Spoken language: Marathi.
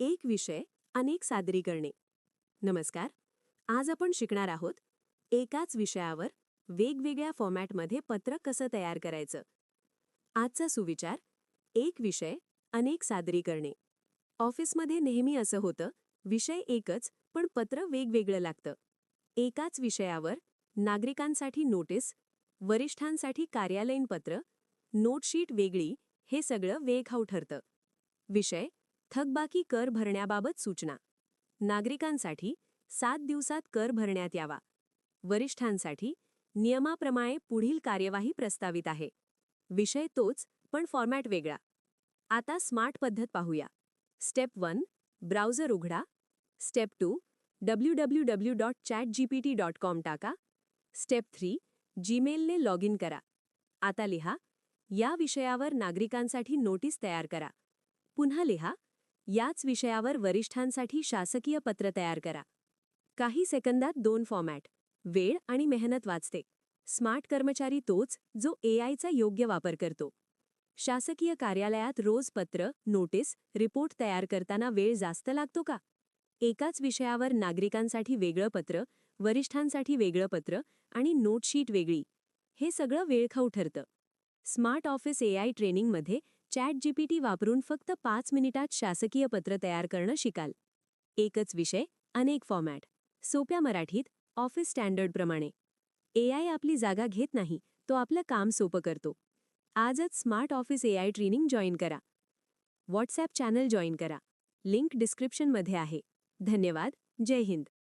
एक विषय अनेक सादरीकरणे. नमस्कार. आज आपण शिकणार आहोत एकाच विषयावर वेगवेगळ्या फॉर्मॅटमध्ये पत्र कसं तयार करायचं? आजचा सुविचार एक विषय अनेक सादरीकरणे. ऑफिसमध्ये नेहमी असं होतं विषय एकच पण पत्र वेगवेगळं लागतं. एकाच विषयावर नागरिकांसाठी नोटीस वरिष्ठांसाठी कार्यालयीन पत्र नोटशीट वेगळी हे सगळं वेखाऊ ठरतं. विषय थकबाकी कर भरण्याबाबत सूचना. नागरिकांसाठी सात दिवसात कर भरण्यात यावा. वरिष्ठांसाठी नियमाप्रमाणे पुढील कार्यवाही प्रस्तावित आहे. विषय तोच पण फॉर्मॅट वेगळा. आता स्मार्ट पद्धत पाहूया. स्टेप वन ब्राउझर उघडा. Step two W W W dot chat G P T dot com टाका. स्टेप थ्री जीमेलने लॉग इन करा. आता लिहा या विषयावर नागरिकांसाठी नोटीस तयार करा. पुन्हा लिहा याच विषयावर वरिष्ठांसाठी शासकीय पत्र तयार करा. काही सेकंदात दोन फॉर्मॅट. वेळ आणि मेहनत वाचते. स्मार्ट कर्मचारी तोच जो एआयचा योग्य वापर करतो. शासकीय कार्यालयात रोज पत्र नोटीस रिपोर्ट तयार करताना वेळ जास्त लागतो का? एकाच विषयावर नागरिकांसाठी वेगळं पत्र वरिष्ठांसाठी वेगळं पत्र आणि नोटशीट वेगळी. हे सगळं वेळखाऊ ठरतं. स्मार्ट ऑफिस एआय ट्रेनिंगमध्ये चॅट जीपीटी वापरून फक्त पाच मिनिटात शासकीय पत्र तयार करणं शिकाल. एकच विषय अनेक फॉर्मॅट सोप्या मराठीत ऑफिस स्टँडर्डप्रमाणे एआय आपली जागा घेत नाही तो आपलं काम सोपं करतो. आजच smart office AI training join करा. व्हॉट्सॲप चॅनल जॉईन करा. लिंक डिस्क्रिप्शनमध्ये आहे. धन्यवाद. जय हिंद.